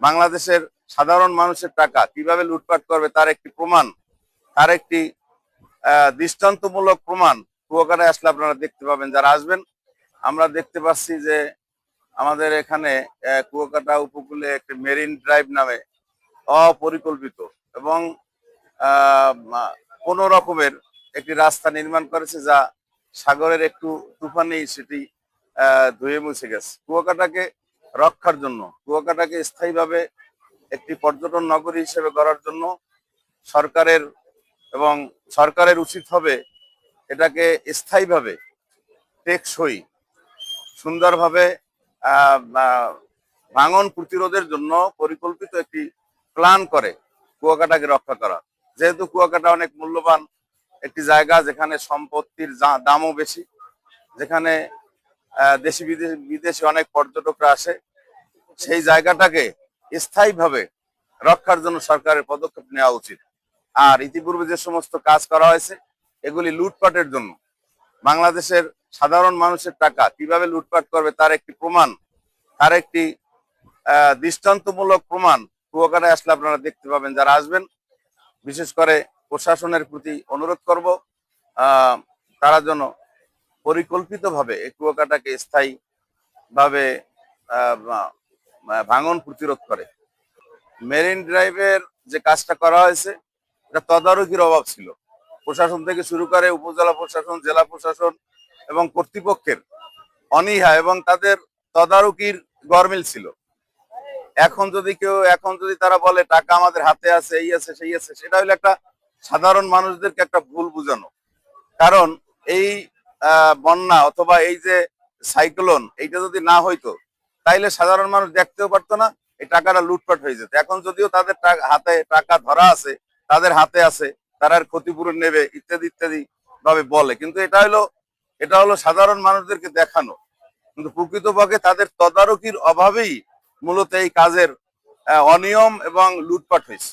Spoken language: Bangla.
বাংলাদেশের সাধারণ মানুষের টাকা কীভাবে লুটপাট করবে তার একটি প্রমাণ, তার একটি দৃষ্টান্তমূলক প্রমাণ কুয়াকাটায় আসলে আপনারা দেখতে পাবেন। যারা আসবেন, আমরা দেখতে পাচ্ছি যে আমাদের এখানে কুয়াকাটা উপকূলে একটি মেরিন ড্রাইভ নামে অপরিকল্পিত এবং কোনো রকমের একটি রাস্তা নির্মাণ করেছে যা সাগরের একটু তুফানেই সেটি ধুয়ে মুছে গেছে। কুয়াকাটাকে রক্ষার জন্য। কুয়াকাটাকে স্থায়ীভাবে একটি পর্যটন নগরী হিসেবে গড়ার জন্য সরকারের এবং সরকারের উচিত হবে এটাকে স্থায়ীভাবে, টেকসই, সুন্দরভাবে ভাঙন প্রতিরোধের জন্য পরিকল্পিত একটি প্ল্যান করে কুয়াকাটাকে রক্ষা করা। যেহেতু কুয়াকাটা অনেক মূল্যবান একটি জায়গা, যেখানে সম্পত্তির দামও বেশি, যেখানে দেশি বিদেশি অনেক পর্যটকরা আসে সেই জায়গাটাকে স্থায়ীভাবে রক্ষার জন্য সরকারের পদক্ষেপ নেওয়া উচিত। আর ইতিপূর্বে যে সমস্ত কাজ করা হয়েছে, এগুলি লুটপাটের জন্য। বাংলাদেশের সাধারণ মানুষের টাকা কীভাবে লুটপাট করবে তার একটি প্রমাণ, তার একটি দৃষ্টান্তমূলক প্রমাণ কুয়াকাটায় আসলে আপনারা দেখতে পাবেন, যারা আসবেন। বিশেষ করে প্রশাসনের প্রতি অনুরোধ করব তারা যেন পরিকল্পিতভাবে এই কুয়াকাটাকে স্থায়ী ভাবে ভাঙন প্রতিরোধ করে। মেরিন ড্রাইভের যে কাজটা করা হয়েছে, এটা তদারকির অভাব ছিল। প্রশাসন থেকে শুরু করে উপজেলা প্রশাসন, জেলা প্রশাসন এবং কর্তৃপক্ষের অনীহা এবং তাদের তদারকির গরমিল ছিল। এখন যদি কেউ, এখন যদি তারা বলে টাকা আমাদের হাতে আছে, এই আছে, সেই আছে, সেটা হলো একটা সাধারণ মানুষদেরকে একটা ভুল বুঝানো। কারণ এই বন্যা অথবা এই যে সাইক্লোন এইটা যদি না হইতো তাইলে সাধারণ মানুষ দেখতেও পারতো না, এই টাকাটা লুটপাট হয়ে যেত। এখন যদিও তাদের হাতে টাকা ধরা আছে, তাদের হাতে আছে, তারা ক্ষতিপূরণ নেবে, ইত্যাদি ইত্যাদি ভাবে বলে। কিন্তু এটা হলো এটা হলো সাধারণ মানুষদেরকে দেখানো। কিন্তু প্রকৃতপক্ষে তাদের তদারকির অভাবেই মূলত এই কাজের অনিয়ম এবং লুটপাট হয়েছে।